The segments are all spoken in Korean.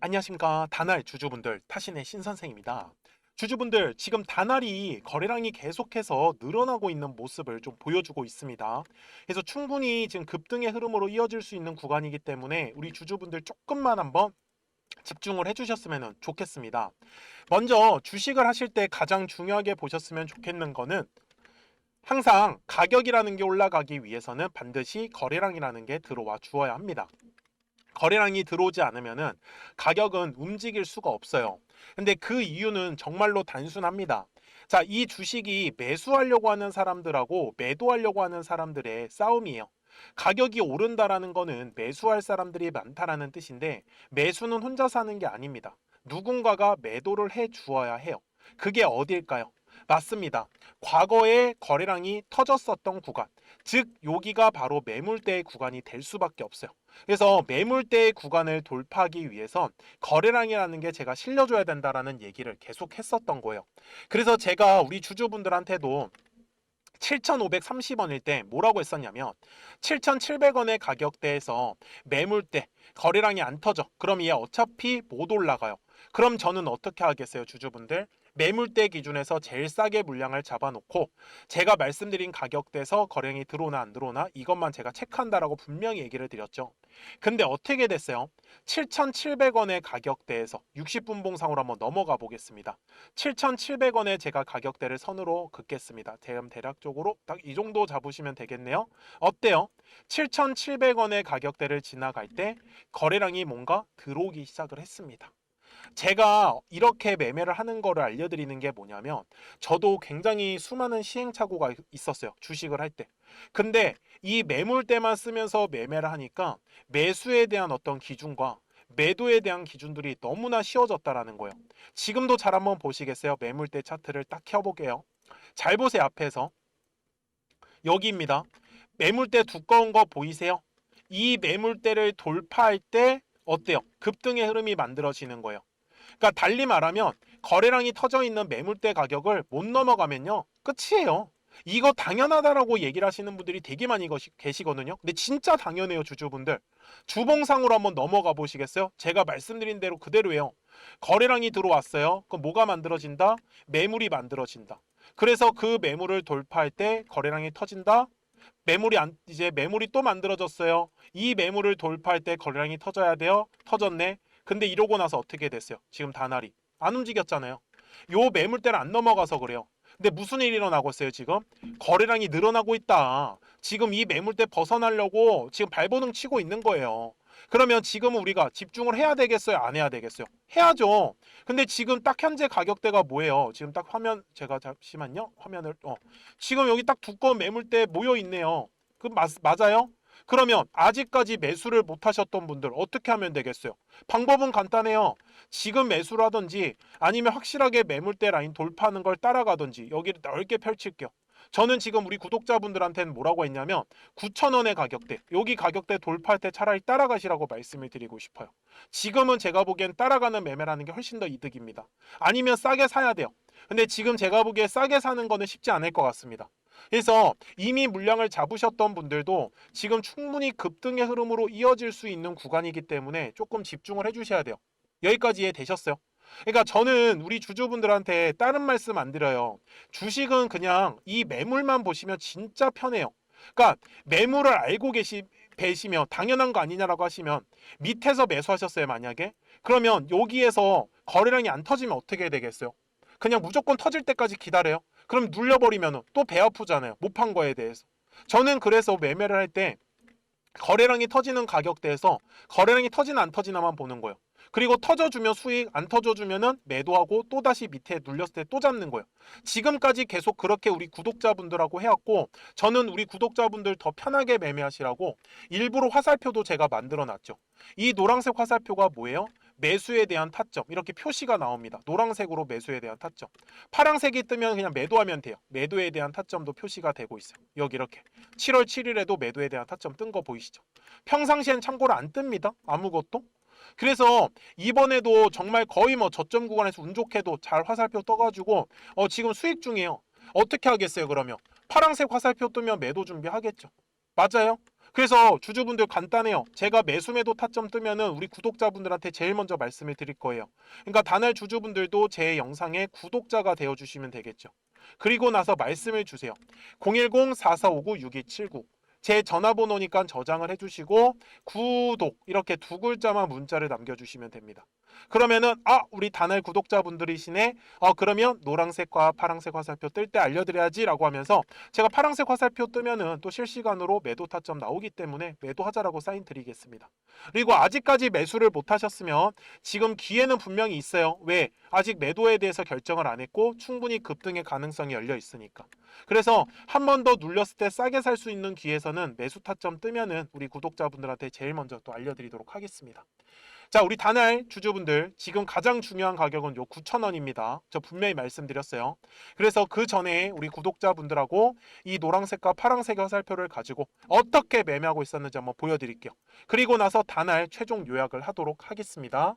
안녕하십니까 다날 주주분들 타신의 신선생입니다. 주주분들 지금 다날이 거래량이 계속해서 늘어나고 있는 모습을 좀 보여주고 있습니다. 그래서 충분히 지금 급등의 흐름으로 이어질 수 있는 구간이기 때문에 우리 주주분들 조금만 한번 집중을 해주셨으면 좋겠습니다. 먼저 주식을 하실 때 가장 중요하게 보셨으면 좋겠는 거는 항상 가격이라는 게 올라가기 위해서는 반드시 거래량이라는 게 들어와 주어야 합니다. 거래량이 들어오지 않으면은 가격은 움직일 수가 없어요. 근데 그 이유는 정말로 단순합니다. 자, 이 주식이 매수하려고 하는 사람들하고 매도하려고 하는 사람들의 싸움이에요. 가격이 오른다라는 거는 매수할 사람들이 많다라는 뜻인데 매수는 혼자 사는 게 아닙니다. 누군가가 매도를 해 주어야 해요. 그게 어디일까요? 맞습니다. 과거에 거래량이 터졌었던 구간, 즉 여기가 바로 매물대의 구간이 될 수밖에 없어요. 그래서 매물대의 구간을 돌파하기 위해선 거래량이라는 게 제가 실려줘야 된다라는 얘기를 계속 했었던 거예요. 그래서 제가 우리 주주분들한테도 7,530원일 때 뭐라고 했었냐면 7,700원의 가격대에서 매물대 거래량이 안 터져. 그럼 얘 어차피 못 올라가요. 그럼 저는 어떻게 하겠어요, 주주분들? 매물대 기준에서 제일 싸게 물량을 잡아놓고 제가 말씀드린 가격대에서 거래량이 들어오나 안 들어오나 이것만 제가 체크한다라고 분명히 얘기를 드렸죠. 근데 어떻게 됐어요? 7,700원의 가격대에서 60분 봉상으로 한번 넘어가 보겠습니다. 7,700원에 제가 가격대를 선으로 긋겠습니다. 대금 대략적으로 딱 이 정도 잡으시면 되겠네요. 어때요? 7,700원의 가격대를 지나갈 때 거래량이 뭔가 들어오기 시작을 했습니다. 제가 이렇게 매매를 하는 거를 알려드리는 게 뭐냐면 저도 굉장히 수많은 시행착오가 있었어요. 주식을 할 때. 근데 이 매물대만 쓰면서 매매를 하니까 매수에 대한 어떤 기준과 매도에 대한 기준들이 너무나 쉬워졌다라는 거예요. 지금도 잘 한번 보시겠어요? 매물대 차트를 딱 켜볼게요. 잘 보세요. 앞에서. 여기입니다. 매물대 두꺼운 거 보이세요? 이 매물대를 돌파할 때 어때요? 급등의 흐름이 만들어지는 거예요. 그러니까 달리 말하면 거래량이 터져 있는 매물대 가격을 못 넘어가면요. 끝이에요. 이거 당연하다라고 얘기를 하시는 분들이 되게 많이 계시거든요. 근데 진짜 당연해요, 주주분들. 주봉상으로 한번 넘어가 보시겠어요? 제가 말씀드린 대로 그대로예요. 거래량이 들어왔어요. 그럼 뭐가 만들어진다? 매물이 만들어진다. 그래서 그 매물을 돌파할 때 거래량이 터진다. 매물이 안 이제 매물이 또 만들어졌어요. 이 매물을 돌파할 때 거래량이 터져야 돼요. 터졌네. 근데 이러고 나서 어떻게 됐어요? 지금 다날이 안 움직였잖아요. 요 매물대를 안 넘어가서 그래요. 근데 무슨 일이 일어나고 있어요, 지금? 거래량이 늘어나고 있다. 지금 이 매물대 벗어나려고 지금 발버둥 치고 있는 거예요. 그러면 지금은 우리가 집중을 해야 되겠어요? 안 해야 되겠어요? 해야죠. 근데 지금 딱 현재 가격대가 뭐예요? 지금 딱 화면 제가 잠시만요. 화면을 어. 지금 여기 딱 두꺼운 매물대 모여 있네요. 그 맞, 맞아요? 그러면 아직까지 매수를 못 하셨던 분들 어떻게 하면 되겠어요? 방법은 간단해요. 지금 매수를 하든지 아니면 확실하게 매물대 라인 돌파하는 걸 따라가든지 여기를 넓게 펼칠게요. 저는 지금 우리 구독자분들한테는 뭐라고 했냐면 9,000원의 가격대 여기 가격대 돌파할 때 차라리 따라가시라고 말씀을 드리고 싶어요. 지금은 제가 보기엔 따라가는 매매라는 게 훨씬 더 이득입니다. 아니면 싸게 사야 돼요. 근데 지금 제가 보기에 싸게 사는 거는 쉽지 않을 것 같습니다. 그래서 이미 물량을 잡으셨던 분들도 지금 충분히 급등의 흐름으로 이어질 수 있는 구간이기 때문에 조금 집중을 해주셔야 돼요. 여기까지 이해 되셨어요? 그러니까 저는 우리 주주분들한테 다른 말씀 안 드려요. 주식은 그냥 이 매물만 보시면 진짜 편해요. 그러니까 매물을 알고 계시 배시면 당연한 거 아니냐라고 하시면 밑에서 매수하셨어요 만약에 그러면 여기에서 거래량이 안 터지면 어떻게 되겠어요? 그냥 무조건 터질 때까지 기다려요. 그럼 눌려버리면 또 배 아프잖아요. 못 판 거에 대해서. 저는 그래서 매매를 할 때 거래량이 터지는 가격대에서 거래량이 터지나 안 터지나만 보는 거예요. 그리고 터져주면 수익, 안 터져주면은 매도하고 또 다시 밑에 눌렸을 때 또 잡는 거예요. 지금까지 계속 그렇게 우리 구독자분들하고 해왔고 저는 우리 구독자분들 더 편하게 매매하시라고 일부러 화살표도 제가 만들어 놨죠. 이 노란색 화살표가 뭐예요? 매수에 대한 타점 이렇게 표시가 나옵니다. 노란색으로 매수에 대한 타점. 파란색이 뜨면 그냥 매도하면 돼요. 매도에 대한 타점도 표시가 되고 있어요. 여기 이렇게 7월 7일에도 매도에 대한 타점 뜬 거 보이시죠? 평상시엔 참고로 안 뜹니다. 아무것도. 그래서 이번에도 정말 거의 뭐 저점 구간에서 운 좋게도 잘 화살표 떠가지고 어 지금 수익 중이에요. 어떻게 하겠어요 그러면? 파란색 화살표 뜨면 매도 준비하겠죠. 맞아요? 그래서 주주분들 간단해요. 제가 매수 매도 타점 뜨면은 우리 구독자분들한테 제일 먼저 말씀을 드릴 거예요. 그러니까 단알 주주분들도 제 영상의 구독자가 되어 주시면 되겠죠. 그리고 나서 말씀을 주세요. 010-4459-6279. 제 전화번호니까 저장을 해주시고 구독 이렇게 두 글자만 문자를 남겨주시면 됩니다. 그러면은 아 우리 단알 구독자분들이시네. 어 그러면 노란색과 파란색 화살표 뜰 때 알려드려야지 라고 하면서 제가 파란색 화살표 뜨면은 또 실시간으로 매도 타점 나오기 때문에 매도하자라고 사인 드리겠습니다. 그리고 아직까지 매수를 못 하셨으면 지금 기회는 분명히 있어요. 왜? 아직 매도에 대해서 결정을 안 했고 충분히 급등의 가능성이 열려 있으니까. 그래서 한 번 더 눌렸을 때 싸게 살 수 있는 기회에서는 매수 타점 뜨면은 우리 구독자분들한테 제일 먼저 또 알려드리도록 하겠습니다. 자, 우리 단알 주주분들 지금 가장 중요한 가격은 요 9,000원입니다. 저 분명히 말씀드렸어요. 그래서 그 전에 우리 구독자분들하고 이 노란색과 파란색 화살표를 가지고 어떻게 매매하고 있었는지 한번 보여드릴게요. 그리고 나서 단알 최종 요약을 하도록 하겠습니다.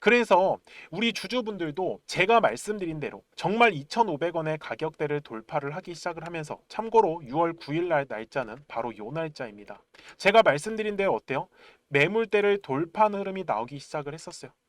그래서 우리 주주분들도 제가 말씀드린 대로 정말 2,500원의 가격대를 돌파를 하기 시작을 하면서 참고로 6월 9일 날 날짜는 바로 요 날짜입니다. 제가 말씀드린 대로 어때요? 매물대를 돌파하는 흐름이 나오기 시작을 했었어요.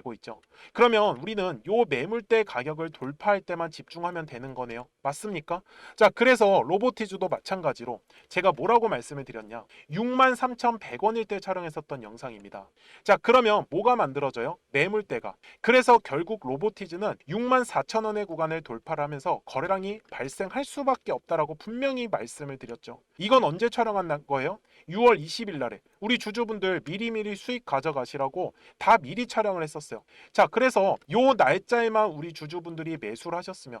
고 있죠. 그러면 우리는 요 매물대 가격을 돌파할 때만 집중하면 되는 거네요. 맞습니까? 자, 그래서 로보티즈도 마찬가지로 제가 뭐라고 말씀을 드렸냐? 63,100원일 때 촬영했었던 영상입니다. 자, 그러면 뭐가 만들어져요? 매물대가. 그래서 결국 로보티즈는 64,000원의 구간을 돌파를 하면서 거래량이 발생할 수밖에 없다라고 분명히 말씀을 드렸죠. 이건 언제 촬영한 거예요? 6월 20일 날에 우리 주주분들 미리미리 수익 가져가시라고 다 미리 촬영을 했었어요. 자, 그래서 요 날짜에만 우리 주주분들이 매수를 하셨으면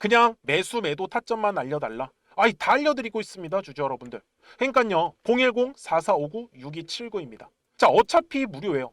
그냥 매수 매도 타점만 알려달라. 아이 다 알려드리고 있습니다 주주 여러분들. 그러니까요 010-4459-6279입니다. 자 어차피 무료예요.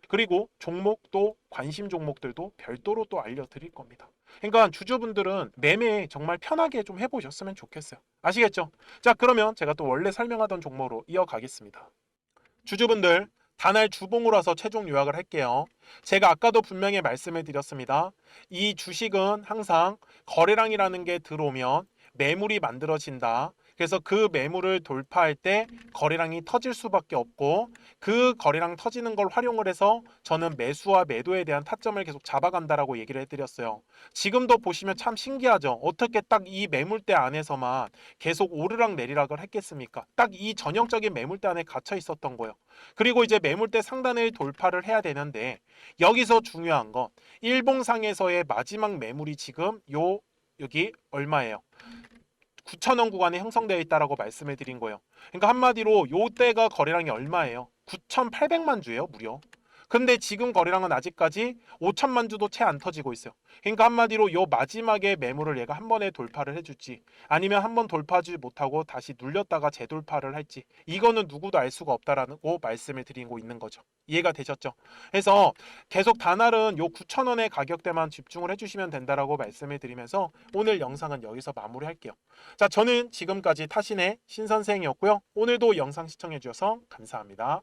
그리고 종목도 관심 종목들도 별도로 또 알려드릴 겁니다. 그러니까 주주분들은 매매 정말 편하게 좀 해보셨으면 좋겠어요. 아시겠죠? 자 그러면 제가 또 원래 설명하던 종목으로 이어가겠습니다. 주주분들 단알 주봉으로 와서 최종 요약을 할게요. 제가 아까도 분명히 말씀을 드렸습니다. 이 주식은 항상 거래량이라는 게 들어오면 매물이 만들어진다. 그래서 그 매물을 돌파할 때 거래량이 터질 수밖에 없고 그 거래량 터지는 걸 활용을 해서 저는 매수와 매도에 대한 타점을 계속 잡아간다라고 얘기를 해드렸어요. 지금도 보시면 참 신기하죠. 어떻게 딱 이 매물대 안에서만 계속 오르락 내리락을 했겠습니까? 딱 이 전형적인 매물대 안에 갇혀 있었던 거예요. 그리고 이제 매물대 상단을 돌파를 해야 되는데 여기서 중요한 건 일봉상에서의 마지막 매물이 지금 요 여기 얼마예요? 9,000원 구간에 형성되어 있다라고 말씀을 드린 거예요. 그러니까 한마디로 요 때가 거래량이 얼마예요? 9,800만 주예요, 무려. 근데 지금 거래량은 아직까지 5천만 주도 채 안 터지고 있어요. 그러니까 한마디로 요 마지막에 매물을 얘가 한 번에 돌파를 해줄지 아니면 한 번 돌파하지 못하고 다시 눌렸다가 재돌파를 할지 이거는 누구도 알 수가 없다라는 거 말씀을 드리고 있는 거죠. 이해가 되셨죠? 그래서 계속 단알은 요 9,000원의 가격대만 집중을 해주시면 된다라고 말씀을 드리면서 오늘 영상은 여기서 마무리할게요. 자, 저는 지금까지 타신의 신선생이었고요. 오늘도 영상 시청해 주셔서 감사합니다.